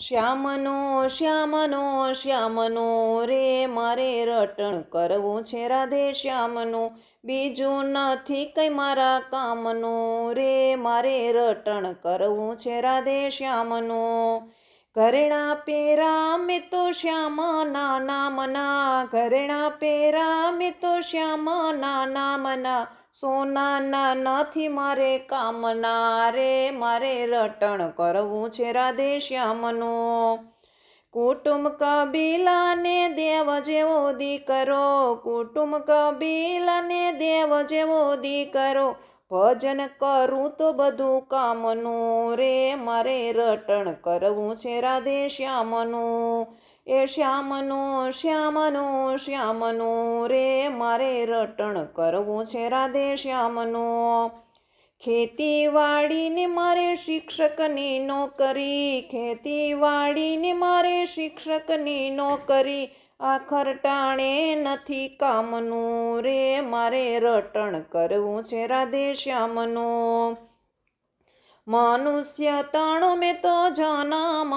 શ્યામનો શ્યામનો શ્યામનો, રે મારે રટણ કરવું છે રાધે શ્યામનો. બીજું નથી કંઈ મારા કામનું. રે મારે રટણ કરવું છે રાધે શ્યામનો. ઘરેણા પેરા મેં તો શ્યામ નામના. મના ઘરેણા પેરા મેં તો શ્યામ નાના મના સોનાના નથી મારે કામના રે, મારે રટણ કરવું છે રાધે શ્યામનું કુટુંબ કબીલાને દેવ જેવો દીકરો, કુટુંબ કબીલાને દેવ જેવો દીકરો. ભજન કરું તો બધું કામનું રે, મારે રટણ કરવું છે રાધે શ્યામનું એ શ્યામનો શ્યામનો શ્યામનો, રે મારે રટણ કરવું છે રાધે શ્યામનો. ખેતીવાડીને મારે શિક્ષકની નોકરી, ખેતીવાડીને મારે શિક્ષકની નોકરી આખર ટાણે નથી કામનું. રે મારે રટણ કરવું છે રાધે શ્યામનું. મનુષ્ય તાણો મેં તો જન્મ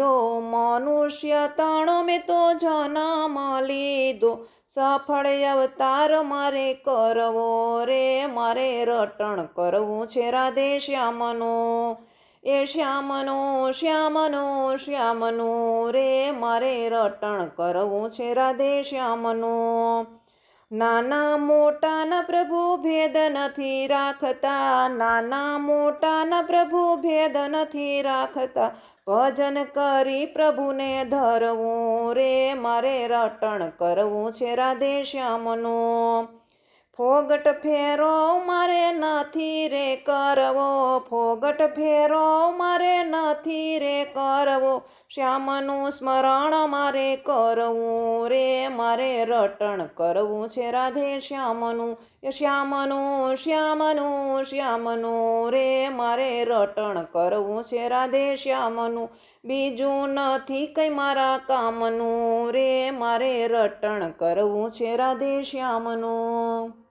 લીધો, મનુષ્ય તણ મેં તો જન્મ લીધો. સફળ અવતાર મારે કરવો રે, મારે રટણ કરવું છે રાધે શ્યામનો. એ શ્યામનો શ્યામનો શ્યામનો રે, મારે રટણ કરવું છે રાધે શ્યામનો. નાના મોટાના પ્રભુ ભેદ નથી રાખતા, નાના મોટાના પ્રભુ ભેદ નથી રાખતા. ભજન કરી પ્રભુને ધરવું, રે મારે રટણ કરવું છે રાધે શ્યામનું. ફોગટ ફેરો મારે નથી રે કરવો, ફોગટ ફેરો મારે નથી રે કરવો. શ્યામનું સ્મરણ મારે કરવું રે, મારે રટણ કરવું છે રાધે શ્યામનું. શ્યામનું શ્યામનું શ્યામનું રે, મારે રટણ કરવું છે રાધે શ્યામનું. બીજું નથી કંઈ મારા કામનું રે, મારે રટણ કરવું છે રાધે શ્યામનું.